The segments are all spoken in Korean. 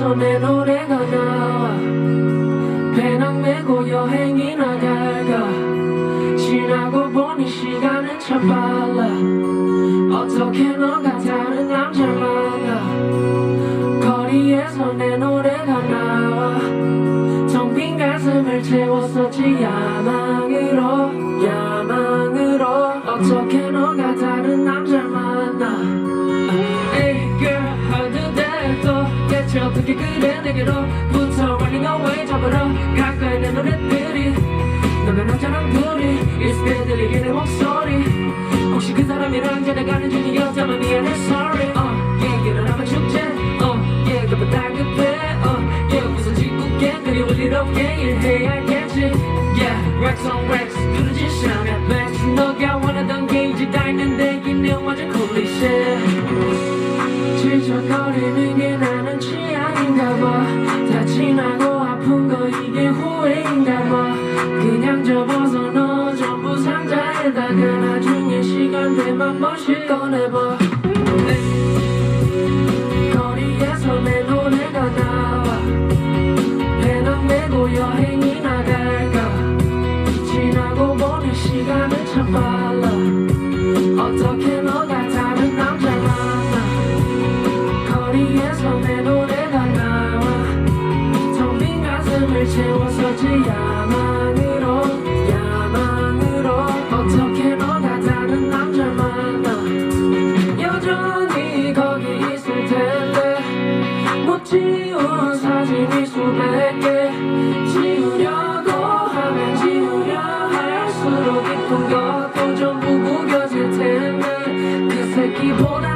거리에서 내 노래가 나와 배낭 메고 여행이 나갈까? 지나고 보니 시간은 참 빨라. 어떻게 너가 다른 남자 만나? 거리에서 내 노래가 나와. 텅 빈 가슴을 채웠었지 야망으로 야망으로. 어떻게 너가 다 어떻게 그래 내게로 붙어 running away 잡으러 가까이 내 노래들이 너가 남자랑 둘이 익숙해 들리게 내 목소리 혹시 그 사람이랑 지나가는 중이었다면 미안해? Sorry. uh, yeah 일어나면 축제. uh, yeah 그만 다급해? uh, yeah 무슨 짓궂게 그리울 일 없게 일해야겠지? Yeah wax on wax. 그러지 샤면 max 너가 원하던 게 이제 다 있는데 이는 완전 클리셰 지적거리는 게 나 는 취향인가 봐다 지나고 아픈 거 이게 후회인가 봐. 그냥 접어서 넣어 전부 상자에다가 나중에 시간 되면 한 번씩 꺼내봐. 거리에서 내 노래가 나와. 배낭 메고 여행이 나갈까? 지나고 보니 시간은 참 빨라. 어떻게 너 채워서지 야망으로 야망으로 어떻게 너가 다른 남자 만나 여전히 거기 있을 텐데 못 지운 사진이 수백 개 지우려고 하면 지우려 할수록 이쁜 것도 전부 구겨질 텐데 그 새끼보다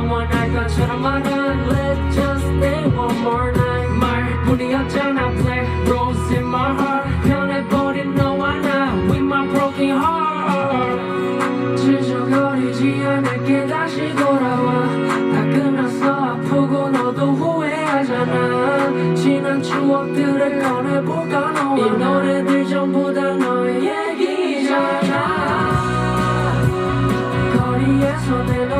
영원할 것처럼 말은 Let's just stay one more night. 말뿐이었잖아 black rose in my heart. 변해버린 너와 나 with my broken heart. 지저거리지 않을게 다시 돌아와. 다 끝났어 아프고 너도 후회하잖아. 지난 추억들을 꺼내볼까 너와 이 노래들 전부 다 너의 얘기잖아. 거리에서 내 노래가 나